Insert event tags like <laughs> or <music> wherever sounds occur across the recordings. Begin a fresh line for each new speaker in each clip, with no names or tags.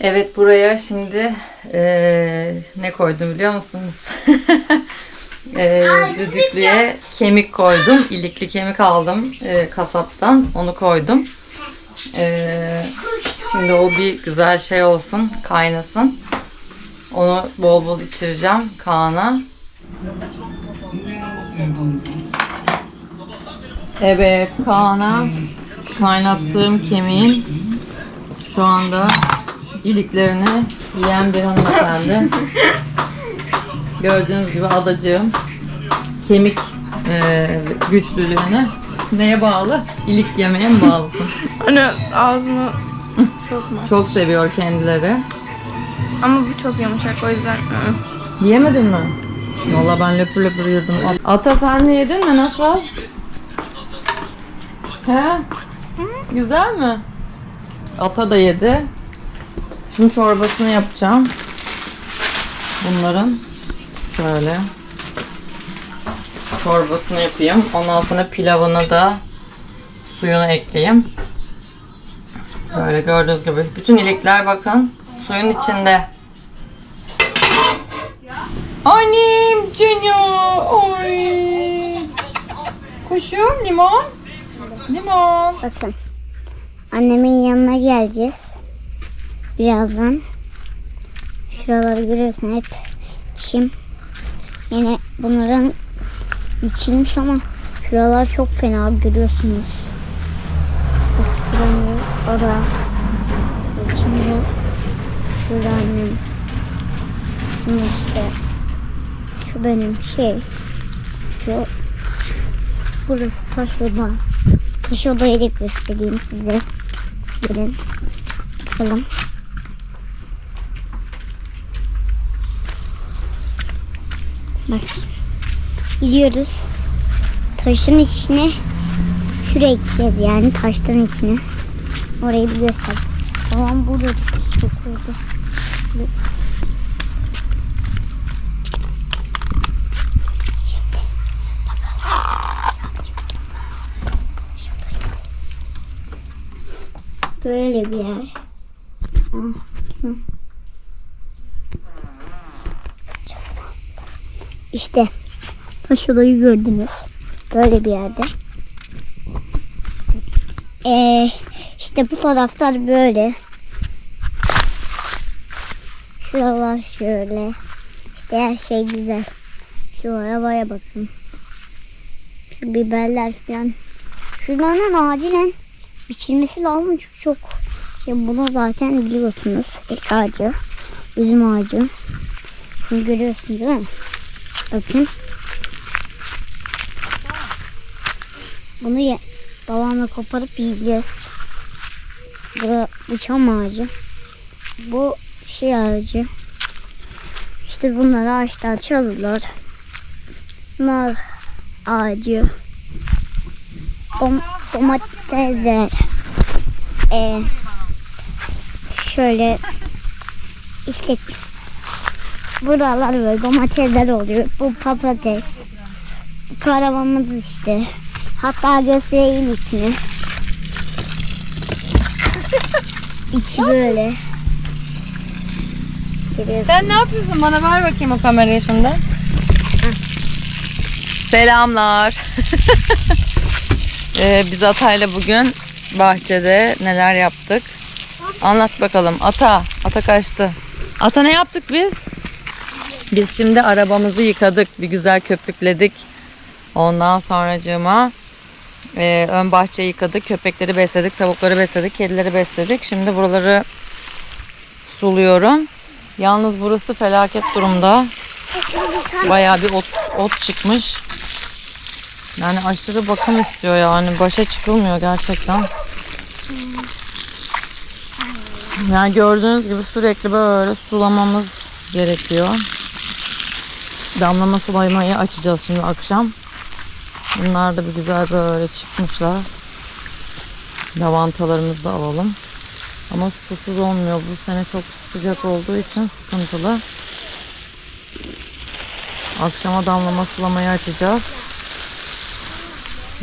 Evet buraya şimdi eee, ne koydum biliyor musunuz? <laughs> Eee, düdüklüye kemik koydum. İlikli kemik aldım eee, kasaptan. Onu koydum. Eee, şimdi o bir güzel şey olsun. Kaynasın. Onu bol bol içireceğim Kaan'a. Evet Kaan'a kaynattığım kemiğin şu anda iliklerini yiyen bir hanımefendi. Gördüğünüz gibi adacığım kemik eee, güçlülüğüne neye bağlı? İlik yemeye mi bağlısın?
Hani ağzımı sokma.
Çok seviyor kendileri.
Ama bu çok yumuşak o yüzden.
Yemedin mi? Valla ben löpür löpür yedim. Ata sen de yedin mi? Nasıl? He? Güzel mi? Ata da yedi. Şimdi çorbasını yapacağım. Bunların şöyle çorbasını yapayım. Ondan sonra pilavını da suyunu ekleyeyim. Böyle gördüğünüz gibi. Bütün ilikler bakın suyun içinde. Annem canım. Oy. Kuşum limon. Limon.
Bakın. Annemin yanına geleceğiz. Birazdan. Şuraları görüyorsun hep çim. Yine bunların içilmiş ama şuralar çok fena görüyorsunuz. Bak şuramız ara. Şurada annem. Bunu işte şu benim şey. Şu burası taş oda. Taş odayı da göstereyim size. Gelin. Bakalım. Bak. Gidiyoruz. Taşın içine şuraya gideceğiz yani taşların içine. Orayı bir göster. Tamam burada çok. Böyle bir yer. İşte taş odayı gördünüz. Böyle bir yerde. Ee, işte bu taraflar böyle. Şuralar şöyle. İşte her şey güzel. Şu arabaya bakın. Şu biberler falan. Şuradan acilen biçilmesi lazım çünkü çok şey bunu zaten biliyorsunuz ek ağacı üzüm ağacı bunu görüyorsunuz değil mi bakın bunu ye, babamla koparıp yiyeceğiz. Bu, bu çam ağacı. Bu şey ağacı. İşte bunlar ağaçlar çalırlar nar ağacı. Dom, domatesler. Ee, şöyle işte buralar böyle domatesler oluyor. Bu patates. Bu karavanımız işte. Hatta göstereyim içini. <laughs> İçi böyle.
Sen ne yapıyorsun? Bana ver bakayım o kamerayı şimdi. Selamlar. <laughs> ee, biz Atay'la bugün bahçede neler yaptık? Anlat bakalım. Ata. Ata kaçtı. Ata ne yaptık biz? Biz şimdi arabamızı yıkadık. Bir güzel köpükledik. Ondan sonracığıma e, ön bahçeyi yıkadık. Köpekleri besledik. Tavukları besledik. Kedileri besledik. Şimdi buraları suluyorum. Yalnız burası felaket durumda. Bayağı bir ot, ot çıkmış. Yani aşırı bakım istiyor yani. Başa çıkılmıyor gerçekten. Yani gördüğünüz gibi sürekli böyle sulamamız gerekiyor. Damlama sulamayı açacağız şimdi akşam. Bunlar da bir güzel böyle çıkmışlar. Lavantalarımızı da alalım. Ama susuz olmuyor. Bu sene çok sıcak olduğu için sıkıntılı. Akşama damlama sulamayı açacağız.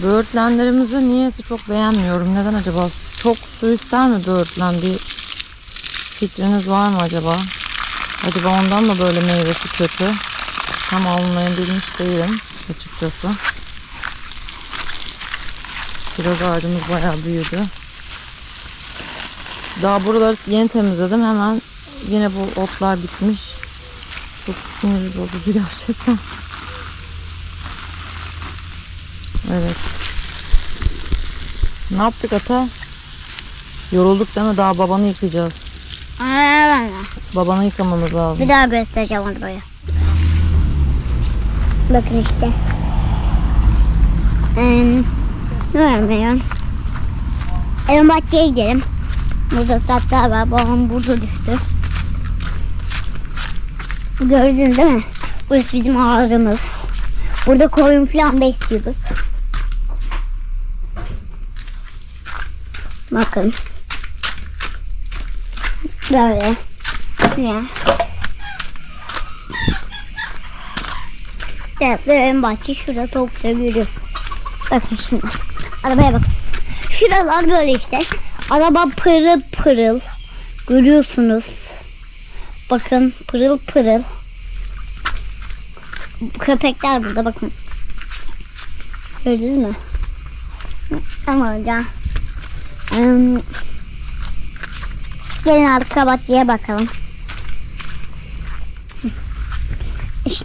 Böğürtlenlerimizi niyeyse çok beğenmiyorum. Neden acaba? Çok su ister mi böğürtlen? Bir fikriniz var mı acaba? Acaba ondan da böyle meyvesi kötü. Tam alınlayabilmiş değilim açıkçası. Kiraz ağacımız bayağı büyüdü. Daha buraları yeni temizledim. Hemen yine bu otlar bitmiş. Çok sinir bozucu <laughs> gerçekten. Evet. Ne yaptık ata? Yorulduk değil mi? Daha babanı yıkayacağız.
Aynen.
Babanı yıkamamız lazım.
Bir daha göstereceğim arabayı. Bakın işte. Ee, ne vermiyor? Evin bahçeye gidelim. Burada tatlar var. Babam burada düştü. Gördünüz değil mi? Burası bizim ağrımız. Burada koyun falan besliyorduk. Bakın. Böyle. Ya. Burası ön bahçe. Şurada tavukları görüyorsun. Bakın şimdi. Arabaya bakın. Şuralar böyle işte. Araba pırıl pırıl. Görüyorsunuz. Bakın pırıl pırıl. Köpekler burada bakın. Gördünüz mü? Ama hocam. Gelin arka bahçeye bakalım.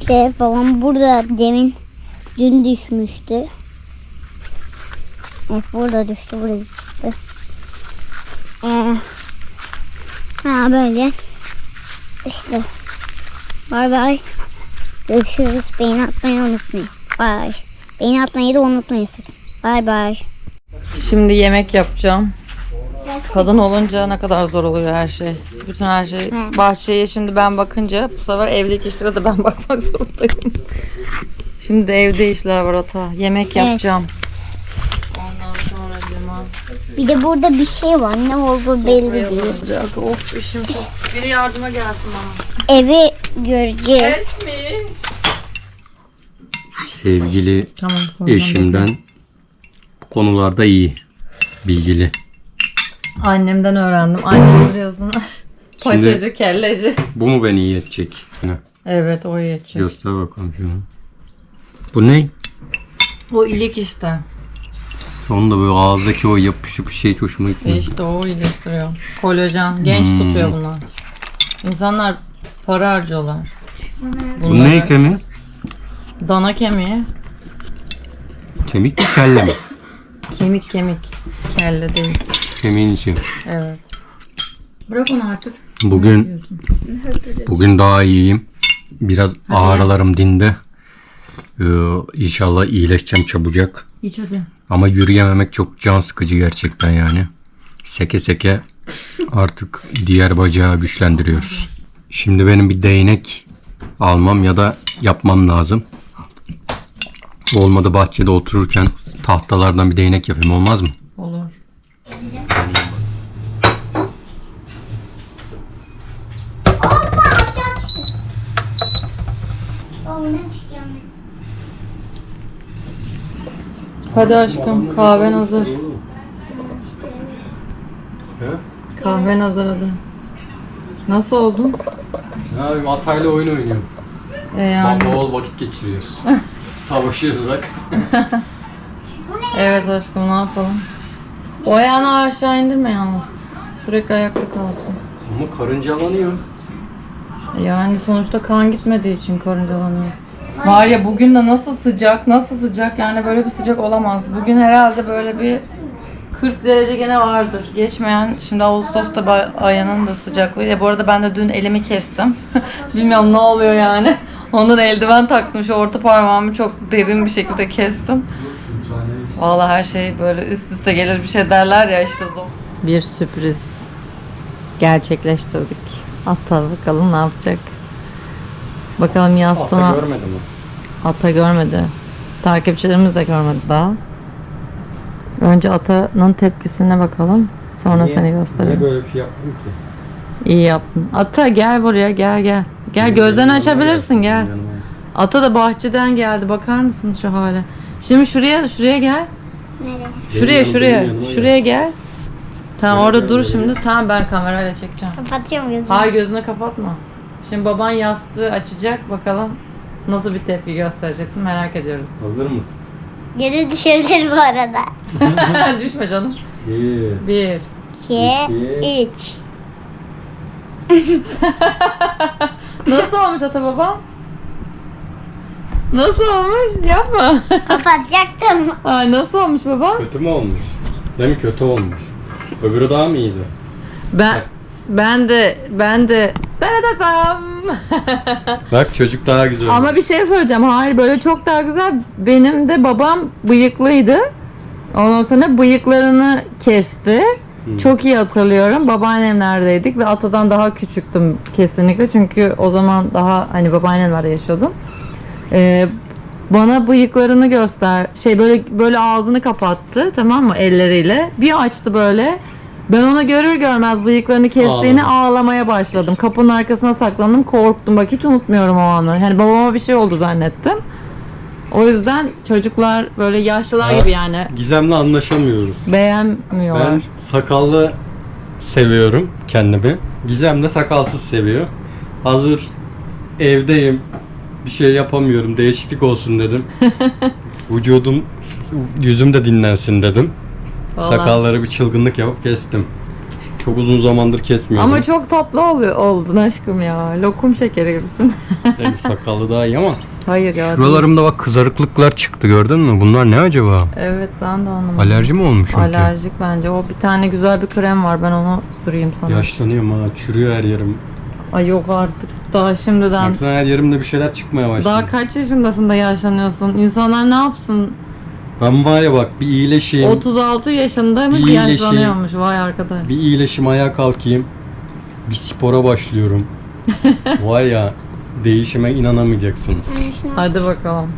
İşte babam burada demin dün düşmüştü. Evet burada düştü burada düştü. Ee, ha böyle. İşte. Bay bay. Görüşürüz. Beğeni atmayı unutmayın. Bay. Beğeni atmayı da unutmayın sakın. Bay bay.
Şimdi yemek yapacağım. Kadın olunca ne kadar zor oluyor her şey. Bütün her şey.
Hı.
Bahçeye şimdi ben bakınca bu sefer evdeki işlere de ben <laughs> bakmak zorundayım. Şimdi de evde işler var ata. Yemek yapacağım. Ondan sonra.
Bir de burada bir şey var. Ne olduğu belli değil.
Of işim çok. Biri yardıma gelsin bana.
Evi göreceğiz.
mi?
Sevgili
Tamam.
eşimden bu konularda iyi, bilgili.
Annemden öğrendim. Annem biliyorsun. <laughs> Paçacı, kelleci.
Bu mu beni iyi edecek?
Evet o yetecek.
Göster bakalım şunu. Bu ne?
O ilik işte.
Onun da böyle ağızdaki o yapış yapış şey hiç hoşuma
E
gitmiyor.
işte o iyileştiriyor. Kolajen. Genç
Hmm.
tutuyor bunlar. İnsanlar para harcıyorlar.
Bu ne kemiği?
Dana kemiği.
Kemik mi kelle mi?
Kemik kemik. Kelle değil.
Kemiğin içi.
Evet. Bırak onu artık.
Bugün bugün daha iyiyim. Biraz ağrılarım dindi. Ee, inşallah iyileşeceğim çabucak.
İç hadi.
Ama yürüyememek çok can sıkıcı gerçekten yani. Seke seke artık diğer bacağı güçlendiriyoruz. Şimdi benim bir değnek almam ya da yapmam lazım. Olmadı bahçede otururken tahtalardan bir değnek yapayım olmaz mı?
Olur.
Hoppa aşağı düştü. Baba ne çıkacağım
Hadi aşkım kahven hazır. Kahven hazır hadi. Nasıl oldun?
Ya Atay'la oyun oynuyorum.
E yani.
bol vakit geçiriyoruz. <laughs> Savaşıyoruz bak. <laughs>
Evet aşkım ne yapalım? O ayağını aşağı indirme yalnız. Sürekli ayakta kalsın.
Ama karıncalanıyor.
Yani sonuçta kan gitmediği için karıncalanıyor. Var ya bugün de nasıl sıcak, nasıl sıcak yani böyle bir sıcak olamaz. Bugün herhalde böyle bir 40 derece gene vardır. Geçmeyen şimdi Ağustos'ta ayının da sıcaklığı. Ya bu arada ben de dün elimi kestim. <laughs> Bilmiyorum ne oluyor yani. <laughs> Onun eldiven taktım şu orta parmağımı çok derin bir şekilde kestim. Vallahi her şey böyle üst üste gelir bir şey derler ya işte. Bir sürpriz gerçekleştirdik. Ata bakalım ne yapacak. Bakalım yastığına
görmedim mi?
ata görmedi. Takipçilerimiz de görmedi daha. Önce atanın tepkisine bakalım. Sonra seni göstereyim.
böyle bir şey yaptın ki?
İyi yaptın. Ata gel buraya gel gel. Gel gözlerini açabilirsin gel. Ata da bahçeden geldi. Bakar mısınız şu hale? Şimdi şuraya şuraya gel.
Nereye?
Şuraya şuraya.
yanıma
Şuraya gel. Tamam orada dur şimdi. Tamam ben kamerayla çekeceğim.
Kapatıyorum gözümü.
Hayır gözünü kapatma. Şimdi baban yastığı açacak. Bakalım nasıl bir tepki göstereceksin merak ediyoruz.
Hazır mısın?
Geri düşebilir bu arada. <laughs>
Düşme canım.
Bir.
Bir.
İki, üç. <laughs>
Nasıl olmuş ata baba? Nasıl olmuş? Yapma.
Kapatacaktım. <laughs>
Ay nasıl olmuş baba?
Kötü mü olmuş? Değil mi? Kötü olmuş. Öbürü daha mı iyiydi?
Ben ben de ben de Dadadadam. <laughs>
Bak çocuk daha güzel.
Ama bir şey söyleyeceğim. Hayır böyle çok daha güzel. Benim de babam bıyıklıydı. Ondan sonra bıyıklarını kesti. Çok iyi hatırlıyorum. Babaannemlerdeydik ve atadan daha küçüktüm kesinlikle. Çünkü o zaman daha hani babaannemlerde yaşıyordum. Ee, bana bıyıklarını göster. Şey böyle böyle ağzını kapattı tamam mı elleriyle. Bir açtı böyle. Ben ona görür görmez bıyıklarını kestiğini
Ağladın.
ağlamaya başladım. Kapının arkasına saklandım. Korktum. Bak hiç unutmuyorum o anı. Yani babama bir şey oldu zannettim. O yüzden çocuklar böyle yaşlılar
Ha.
gibi yani
Gizem'le anlaşamıyoruz.
beğenmiyorlar.
Ben sakallı seviyorum kendimi. Gizem de sakalsız seviyor. Hazır evdeyim. Bir şey yapamıyorum. Değişiklik olsun dedim. <laughs> Vücudum, yüzüm de dinlensin dedim.
Vallahi.
Sakalları bir çılgınlık yapıp kestim. Çok uzun zamandır kesmiyordum.
Ama çok tatlı oluyor, oldun aşkım ya. Lokum şekeri gibisin. <laughs>
Benim sakallı daha iyi ama.
Hayır ya.
Şuralarımda bak kızarıklıklar çıktı gördün mü? Bunlar ne acaba?
Evet ben de anlamadım.
Alerji mi olmuş? sanki?
Alerjik bence. O bir tane güzel bir krem var. Ben onu süreyim sana.
Yaşlanıyorum ha. Çürüyor her yerim.
Ay yok artık. Daha şimdiden.
Baksana her yerimde bir şeyler çıkmaya başladı.
Daha kaç yaşındasın da yaşlanıyorsun? İnsanlar ne yapsın?
Ben var ya bak bir iyileşeyim.
36 yaşındaymış
İyileşeyim.
yaşlanıyormuş. Vay arkadaş.
Bir iyileşim ayağa kalkayım. Bir spora başlıyorum. <laughs> Vay ya değişime inanamayacaksınız.
Hadi bakalım.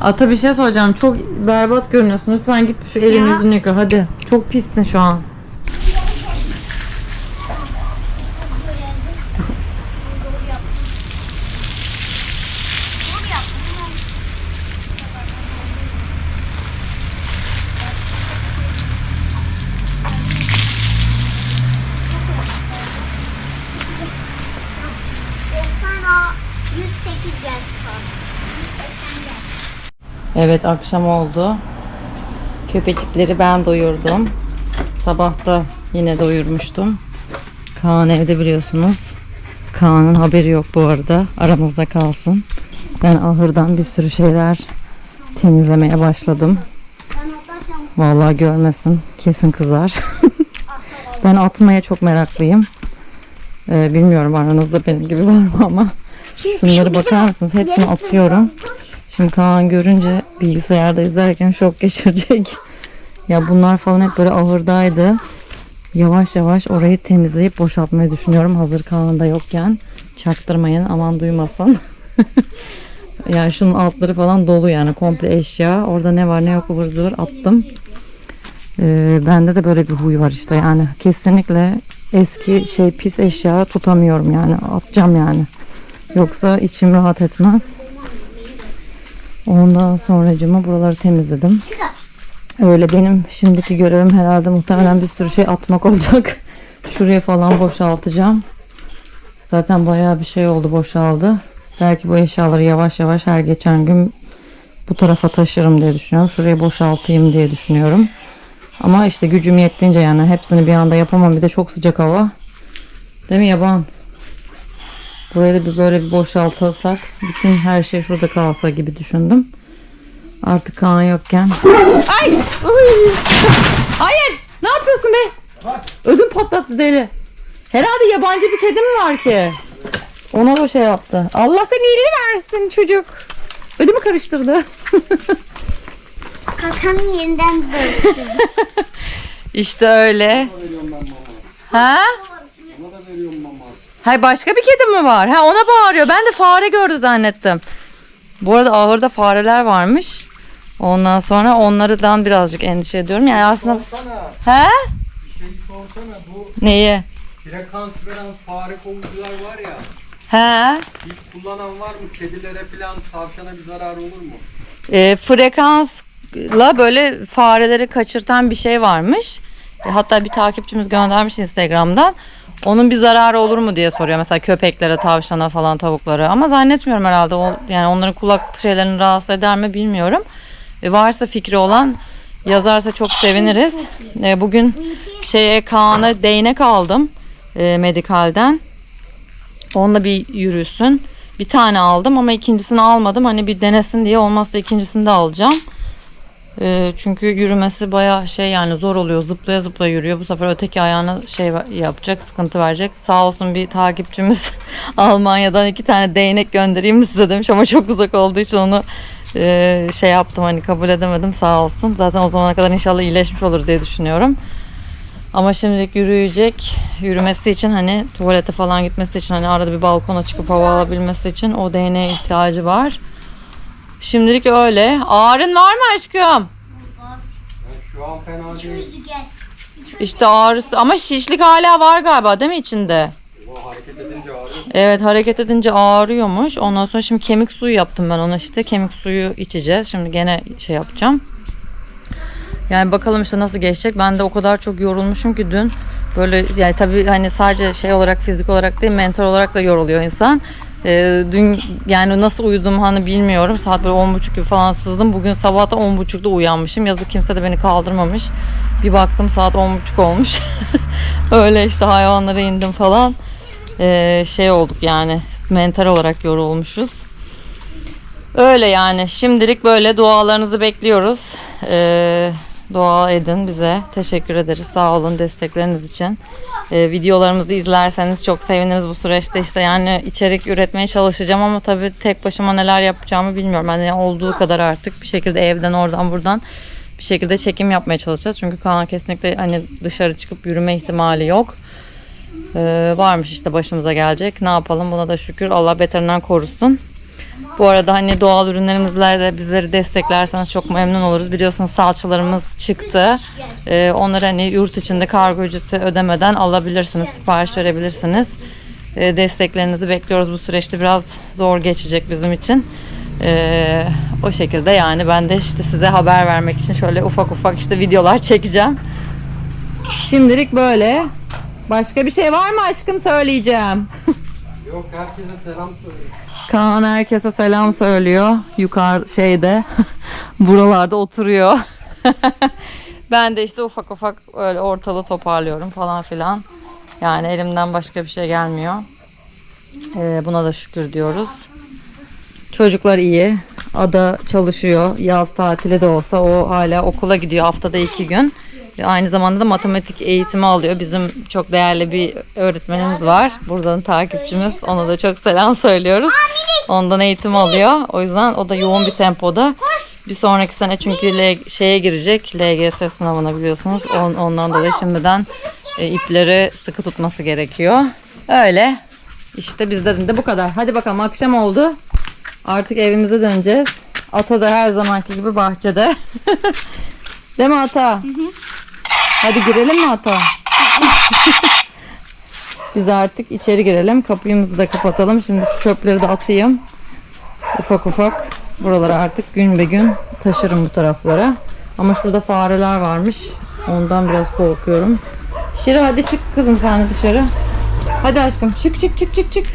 Ata bir şey soracağım. Çok berbat görünüyorsun. Lütfen git şu elini
Ya.
yüzünü yıka. Hadi. Çok pissin şu an.
Sana 108 geldi.
Evet akşam oldu. Köpecikleri ben doyurdum. Sabah da yine doyurmuştum. Kaan evde biliyorsunuz. Kaan'ın haberi yok bu arada. Aramızda kalsın. Ben ahırdan bir sürü şeyler temizlemeye başladım. Vallahi görmesin. Kesin kızar. <laughs> ben atmaya çok meraklıyım. Ee, bilmiyorum aranızda benim gibi var mı ama. <laughs> Şunları bakar mısınız? Hepsini atıyorum. Şimdi Kaan görünce bilgisayarda izlerken şok geçirecek. <laughs> Ya bunlar falan hep böyle ahırdaydı. Yavaş yavaş orayı temizleyip boşaltmayı düşünüyorum. Hazır Kaan da yokken. Çaktırmayın aman duymasın. <laughs> yani şunun altları falan dolu yani komple eşya. Orada ne var ne yok ıvır zıvır attım. Ee, bende de böyle bir huy var işte yani kesinlikle eski şey pis eşya tutamıyorum yani atacağım yani. Yoksa içim rahat etmez. Ondan sonracıma buraları temizledim. Öyle benim şimdiki görevim herhalde muhtemelen bir sürü şey atmak olacak. <laughs> Şuraya falan boşaltacağım. Zaten bayağı bir şey oldu boşaldı. Belki bu eşyaları yavaş yavaş her geçen gün bu tarafa taşırım diye düşünüyorum. Şurayı boşaltayım diye düşünüyorum. Ama işte gücüm yettiğince yani hepsini bir anda yapamam. Bir de çok sıcak hava. Değil mi yaban? Burayı da bir böyle bir boşaltılsak bütün her şey şurada kalsa gibi düşündüm. Artık Kaan yokken. Ay! Ay! Hayır! Ne yapıyorsun be? Ödüm patlattı deli. Herhalde yabancı bir kedi mi var ki? Ona o şey yaptı. Allah senin iyiliğini versin çocuk. Ödümü karıştırdı. <laughs>
Kakanın yerinden böyle. <laughs>
İşte öyle. Ha? Hay başka bir kedi mi var? Ha ona bağırıyor. Ben de fare gördü zannettim. Bu arada ahırda fareler varmış. Ondan sonra onlardan birazcık endişe ediyorum. Yani aslında He?
Şey sorsana bu
Neyi?
frekans veren fare kovucular var ya.
He?
Hiç kullanan var mı? Kedilere falan tavşana bir zarar olur mu?
E, frekansla böyle fareleri kaçırtan bir şey varmış. E, hatta bir takipçimiz göndermiş Instagram'dan. Onun bir zararı olur mu diye soruyor. Mesela köpeklere, tavşana falan tavuklara. Ama zannetmiyorum herhalde. Yani onların kulak şeylerini rahatsız eder mi bilmiyorum. E, varsa fikri olan yazarsa çok seviniriz. E, bugün şeye Kaan'a değnek aldım. Medikalden. Onunla bir yürüsün. Bir tane aldım ama ikincisini almadım. Hani bir denesin diye olmazsa ikincisini de alacağım. Ee, çünkü yürümesi baya şey yani zor oluyor. Zıplaya zıplaya yürüyor. Bu sefer öteki ayağına şey yapacak, sıkıntı verecek. Sağ olsun bir takipçimiz <laughs> Almanya'dan iki tane değnek göndereyim mi size demiş ama çok uzak olduğu için onu e, şey yaptım hani kabul edemedim sağ olsun. Zaten o zamana kadar inşallah iyileşmiş olur diye düşünüyorum. Ama şimdilik yürüyecek. Yürümesi için hani tuvalete falan gitmesi için hani arada bir balkona çıkıp hava alabilmesi için o değneğe ihtiyacı var. Şimdilik öyle. Ağrın var mı aşkım?
Şu an fena değil.
İşte ağrısı ama şişlik hala var galiba değil mi içinde?
O hareket edince ağrıyor.
Evet hareket edince ağrıyormuş. Ondan sonra şimdi kemik suyu yaptım ben ona işte. Kemik suyu içeceğiz. Şimdi gene şey yapacağım. Yani bakalım işte nasıl geçecek. Ben de o kadar çok yorulmuşum ki dün. Böyle yani tabii hani sadece şey olarak fizik olarak değil mental olarak da yoruluyor insan. Ee, dün yani nasıl uyudum hani bilmiyorum. Saat böyle 10.30 gibi falan sızdım. Bugün sabah da 10.30'da uyanmışım. Yazık kimse de beni kaldırmamış. Bir baktım saat 10.30 olmuş. <laughs> Öyle işte hayvanlara indim falan. Ee, şey olduk yani mental olarak yorulmuşuz. Öyle yani şimdilik böyle dualarınızı bekliyoruz. Ee, dua edin bize. Teşekkür ederiz. Sağ olun destekleriniz için. Ee, videolarımızı izlerseniz çok seviniriz bu süreçte. işte yani içerik üretmeye çalışacağım ama tabii tek başıma neler yapacağımı bilmiyorum. Yani olduğu kadar artık bir şekilde evden oradan buradan bir şekilde çekim yapmaya çalışacağız. Çünkü Kaan kesinlikle hani dışarı çıkıp yürüme ihtimali yok. Ee, varmış işte başımıza gelecek. Ne yapalım buna da şükür Allah beterinden korusun. Bu arada hani doğal ürünlerimizle de bizleri desteklerseniz çok memnun oluruz. Biliyorsunuz salçalarımız çıktı. Ee, onları hani yurt içinde kargo ücreti ödemeden alabilirsiniz, sipariş verebilirsiniz. Ee, desteklerinizi bekliyoruz bu süreçte biraz zor geçecek bizim için. Ee, o şekilde yani ben de işte size haber vermek için şöyle ufak ufak işte videolar çekeceğim. Şimdilik böyle. Başka bir şey var mı aşkım söyleyeceğim? <laughs>
Yok herkese selam söyle.
Kaan herkese selam söylüyor. Yukarı şeyde <laughs> buralarda oturuyor. <laughs> ben de işte ufak ufak öyle ortalığı toparlıyorum falan filan. Yani elimden başka bir şey gelmiyor. Ee, buna da şükür diyoruz. Çocuklar iyi. Ada çalışıyor. Yaz tatili de olsa o hala okula gidiyor haftada iki gün. Aynı zamanda da matematik eğitimi alıyor. Bizim çok değerli bir öğretmenimiz var. Buradan takipçimiz. Ona da çok selam söylüyoruz. Ondan eğitim alıyor. O yüzden o da yoğun bir tempoda. Bir sonraki sene çünkü L- şeye girecek. LGS sınavına biliyorsunuz. On- ondan dolayı şimdiden e, ipleri sıkı tutması gerekiyor. Öyle. İşte bizden de bu kadar. Hadi bakalım akşam oldu. Artık evimize döneceğiz. Ata da her zamanki gibi bahçede. <laughs> Değil mi Ata? Hadi girelim mi Ata? <laughs> Biz artık içeri girelim. Kapıyımızı da kapatalım. Şimdi şu çöpleri de atayım. Ufak ufak. Buraları artık gün be gün taşırım bu taraflara. Ama şurada fareler varmış. Ondan biraz korkuyorum. Şira hadi çık kızım sen de dışarı. Hadi aşkım çık çık çık çık çık.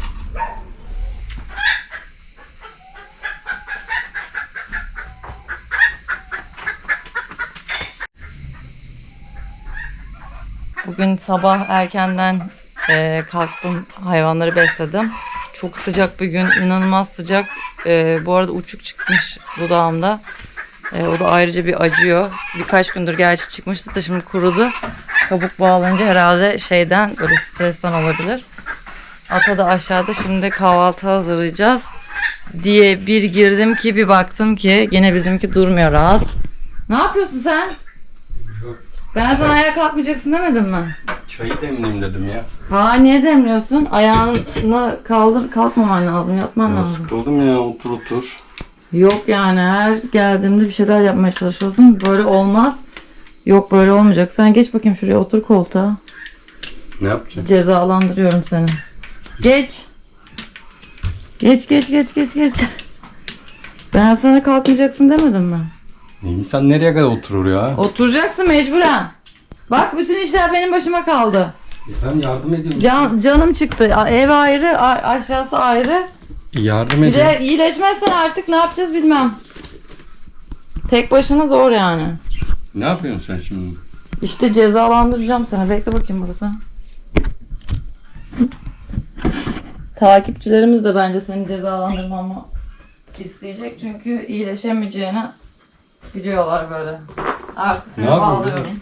Bugün sabah erkenden e, kalktım hayvanları besledim. Çok sıcak bir gün, inanılmaz sıcak. E, bu arada uçuk çıkmış dudağımda. E, o da ayrıca bir acıyor. Birkaç gündür gerçi çıkmıştı da şimdi kurudu. Kabuk bağlanınca herhalde şeyden böyle stresten olabilir. Ata da aşağıda şimdi kahvaltı hazırlayacağız diye bir girdim ki bir baktım ki yine bizimki durmuyor rahat. Ne yapıyorsun sen? Ben sana ayağa kalkmayacaksın demedim mi?
Çayı demleyeyim dedim ya.
Ha niye demliyorsun? Ayağına kaldır kalkmaman lazım, yatman
Ya
lazım.
sıkıldım ya otur otur.
Yok yani her geldiğimde bir şeyler yapmaya çalışıyorsun. Böyle olmaz. Yok böyle olmayacak. Sen geç bakayım şuraya otur koltuğa.
Ne yapacağım?
Cezalandırıyorum seni. Geç. Geç geç geç geç geç. Ben sana kalkmayacaksın demedim mi?
İnsan nereye kadar oturur ya?
Oturacaksın mecburen. Bak bütün işler benim başıma kaldı.
Ben yardım ediyorum.
Can, canım çıktı. A- Ev ayrı, a- aşağısı ayrı.
Yardım
Bir
ediyorum.
de iyileşmezsen artık ne yapacağız bilmem. Tek başına zor yani.
Ne yapıyorsun sen şimdi?
İşte cezalandıracağım seni. Bekle bakayım burası. Takipçilerimiz de bence seni cezalandırmamı isteyecek çünkü iyileşemeyeceğini biliyorlar böyle. Artık seni
Ne
bağlıyorum.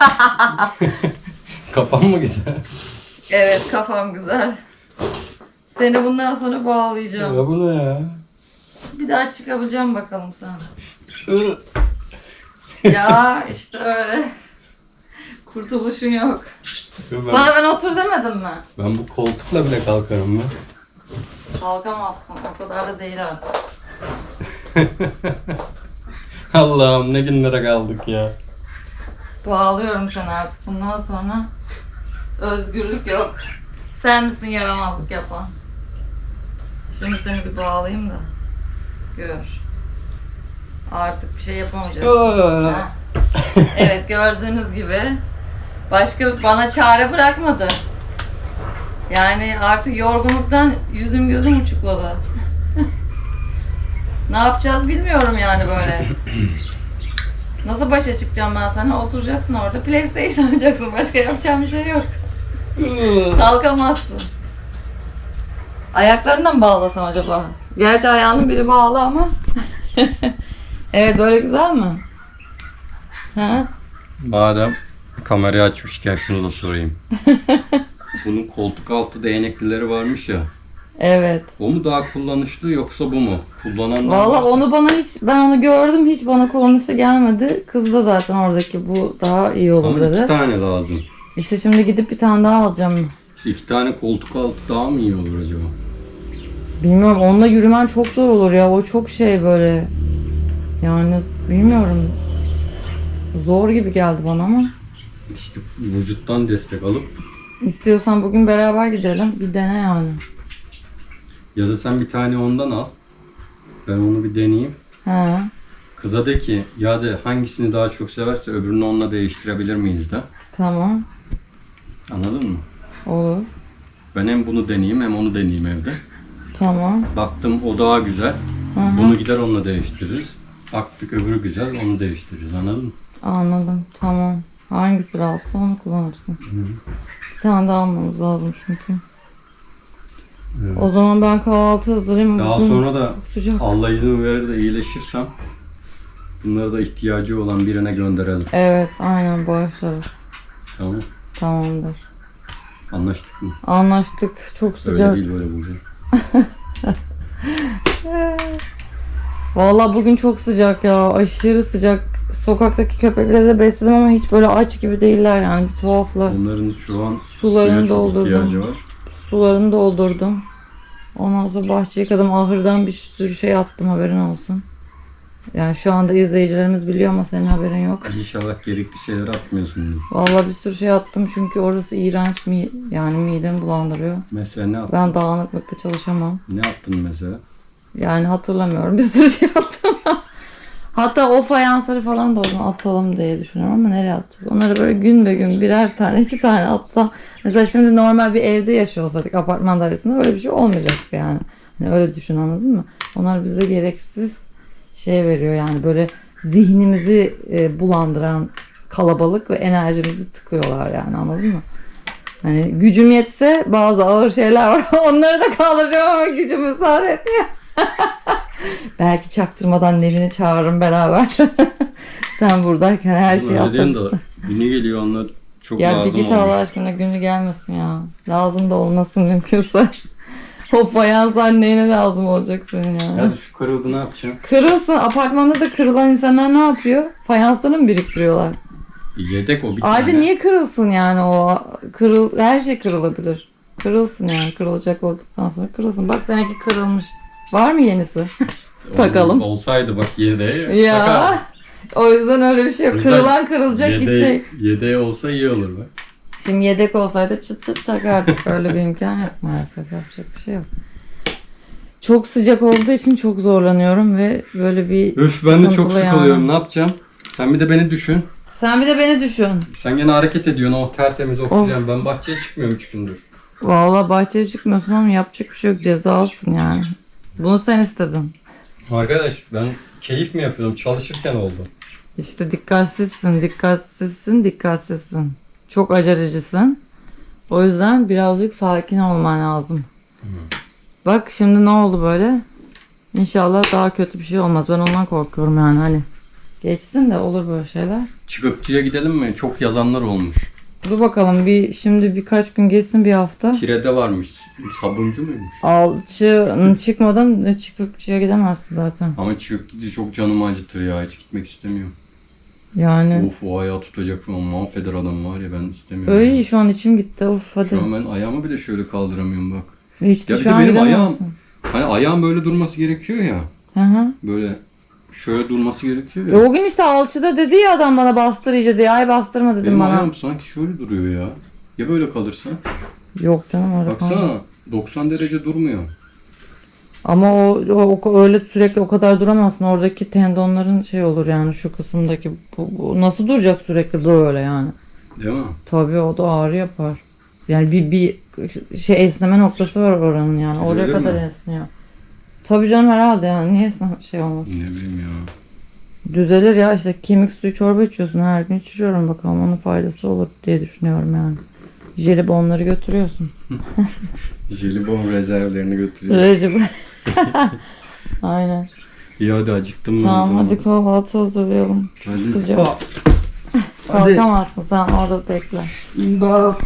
<laughs>
Kafan mı güzel?
Evet kafam güzel. Seni bundan sonra bağlayacağım.
Ya bu ne ya?
Bir daha çıkabileceğim bakalım sen. ya işte öyle. Kurtuluşun yok.
Ben,
Sana ben otur demedim mi?
ben bu koltukla bile kalkarım mı?
Kalkamazsın. O kadar da değil artık. <laughs> <laughs>
Allah'ım ne günlere kaldık ya.
Bağlıyorum seni artık. Bundan sonra özgürlük yok. Sen misin yaramazlık yapan? Şimdi seni bir bağlayayım da. Gör. Artık bir şey yapamayacağız. Ha. evet gördüğünüz gibi başka bana çare bırakmadı. Yani artık yorgunluktan yüzüm gözüm uçukladı. Ne yapacağız bilmiyorum yani böyle. Nasıl başa çıkacağım ben sana? Oturacaksın orada PlayStation oynayacaksın. Başka yapacağım bir şey yok. Kalkamazsın. Ayaklarından mı bağlasam acaba? Gerçi ayağının biri bağlı ama. <laughs> evet böyle güzel mi? Ha?
Madem kamerayı açmışken şunu da sorayım. <laughs> Bunun koltuk altı değneklileri varmış ya.
Evet.
O mu daha kullanışlı yoksa bu mu? Kullananlar
Valla onu bana hiç ben onu gördüm hiç bana kullanışlı gelmedi. Kız da zaten oradaki bu daha iyi olur
Ama iki
dedi.
tane lazım.
İşte şimdi gidip bir tane daha alacağım.
İşte iki tane koltuk altı daha mı iyi olur acaba?
Bilmiyorum onunla yürümen çok zor olur ya. O çok şey böyle. Yani bilmiyorum. Zor gibi geldi bana ama.
İşte vücuttan destek alıp
İstiyorsan bugün beraber gidelim. Bir dene yani.
Ya da sen bir tane ondan al. Ben onu bir deneyeyim.
He.
Kıza de ki ya de hangisini daha çok severse öbürünü onunla değiştirebilir miyiz de.
Tamam.
Anladın mı?
Olur.
Ben hem bunu deneyeyim hem onu deneyeyim evde.
Tamam.
Baktım o daha güzel.
Hı hı.
Bunu gider onunla değiştiririz. Baktık öbürü güzel onu değiştiririz anladın mı?
Anladım. Tamam. Hangisi rahatsız onu kullanırsın. Bir tane daha almamız lazım çünkü.
Evet.
O zaman ben kahvaltı hazırlayayım.
Daha
Bugün
sonra da
çok sıcak.
Allah izin verir de iyileşirsem bunları da ihtiyacı olan birine gönderelim.
Evet aynen bağışlarız.
Tamam
Tamamdır.
Anlaştık mı?
Anlaştık. Çok
Öyle
sıcak.
değil böyle bugün. <laughs>
Vallahi bugün çok sıcak ya. Aşırı sıcak. Sokaktaki köpekleri de besledim ama hiç böyle aç gibi değiller yani. Bir tuhaflar.
Onların şu an
Sularını
suya çok
doldurdum.
ihtiyacı var.
Sularını doldurdum. Ondan sonra bahçe yıkadım. Ahırdan bir sürü şey attım haberin olsun. Yani şu anda izleyicilerimiz biliyor ama senin haberin yok.
İnşallah gerekli şeyler atmıyorsun.
Vallahi bir sürü şey attım çünkü orası iğrenç mi yani midemi bulandırıyor.
Mesela ne attın?
Ben dağınıklıkta çalışamam.
Ne attın mesela?
Yani hatırlamıyorum bir sürü şey <laughs> attım. Hatta o fayansları falan da oradan atalım diye düşünüyorum ama nereye atacağız? Onları böyle gün be gün birer tane iki tane atsam. Mesela şimdi normal bir evde yaşıyor olsaydık apartman dairesinde öyle bir şey olmayacaktı yani. Hani öyle düşün anladın mı? Onlar bize gereksiz şey veriyor yani böyle zihnimizi e, bulandıran kalabalık ve enerjimizi tıkıyorlar yani anladın mı? Hani gücüm yetse bazı ağır şeyler var. <laughs> Onları da kaldıracağım ama gücüm müsaade etmiyor. <laughs> Belki çaktırmadan Nevin'i çağırırım beraber. <laughs> Sen buradayken her şeyi atarsın.
de günü geliyor onlar çok
Ya bir
lazım
git
olmuş.
Allah aşkına günü gelmesin ya. Lazım da olmasın mümkünse. <laughs> o fayanslar neyine lazım olacak senin ya.
Ya şu kırıldı ne yapacağım?
Kırılsın. Apartmanda da kırılan insanlar ne yapıyor? Fayansları mı biriktiriyorlar?
Yedek o bir
Ayrıca
tane.
niye kırılsın yani o? Kırıl, her şey kırılabilir. Kırılsın yani. Kırılacak olduktan sonra kırılsın. Bak seninki kırılmış. Var mı yenisi? <laughs> takalım.
Olsaydı bak yedeğe
ya.
takardım.
O yüzden öyle bir şey yok. Kırılan kırılacak
Yedeği,
gidecek.
yedeği olsa iyi olur bak.
Şimdi yedek olsaydı çıt çıt çakardık. Öyle bir imkan yok maalesef. Yapacak bir şey yok. Çok sıcak olduğu için çok zorlanıyorum ve böyle bir
Üf ben de çok sıkılıyorum ne yapacağım? Sen bir de beni düşün.
Sen bir de beni düşün.
Sen gene hareket ediyorsun o tertemiz oksijen. Ben bahçeye çıkmıyorum 3 gündür.
Vallahi bahçeye çıkmıyorsun ama yapacak bir şey yok. Cezalısın yani. Bunu sen istedin.
Arkadaş ben keyif mi yapıyorum? Çalışırken oldu.
İşte dikkatsizsin, dikkatsizsin, dikkatsizsin. Çok acelecisin. O yüzden birazcık sakin olman lazım. Bak şimdi ne oldu böyle? İnşallah daha kötü bir şey olmaz. Ben ondan korkuyorum yani hani. Geçsin de olur böyle şeyler.
Çıkıkçıya gidelim mi? Çok yazanlar olmuş.
Dur bakalım bir şimdi birkaç gün geçsin bir hafta.
Kirede varmış. Sabuncu muymuş?
Alçı çıkmadan çıkıkçıya gidemezsin zaten.
Ama çıkıkçı çok canımı acıtır ya. Hiç gitmek istemiyorum.
Yani
Of o ayağı tutacak falan mahveder adam var ya ben istemiyorum.
öyle şu an içim gitti. Of hadi.
Şu an ben ayağımı bile şöyle kaldıramıyorum bak.
Hiç
Ya
şu an
benim ayağım-. Hani ayağım böyle durması gerekiyor ya.
Hı hı.
Böyle şöyle durması gerekiyor
E,
ya.
o gün işte alçıda dedi ya adam bana bastır iyice diye. Ay bastırma dedim
Benim
bana.
ayağım sanki şöyle duruyor ya. Ya böyle kalırsa?
Yok canım kalmadı.
Baksana 90 derece durmuyor.
Ama o, o, o- öyle sürekli o kadar duramazsın. Oradaki tendonların şey olur yani şu kısımdaki. Bu, bu nasıl duracak sürekli böyle yani.
Değil mi?
Tabii o da ağrı yapar. Yani bir, bir şey esneme noktası var oranın yani. Oraya kadar
mi?
esniyor. Tabii canım herhalde yani. Niye esne şey olmasın?
Ne bileyim ya.
Düzelir ya işte kemik suyu çorba içiyorsun her gün içiyorum bakalım onun faydası olur diye düşünüyorum yani. Jelibonları götürüyorsun. <laughs>
Jelibon rezervlerini götüreceğim.
Recep. <laughs> Aynen.
İyi hadi acıktım ben.
Tamam hadi kahvaltı hazırlayalım.
Hadi.
Sıcak.
Aa,
Kalkamazsın sen orada bekle.
İmdat.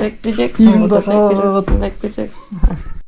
Bekleyeceksin burada
İmdat.
bekleyeceksin bekleyeceksin. <laughs>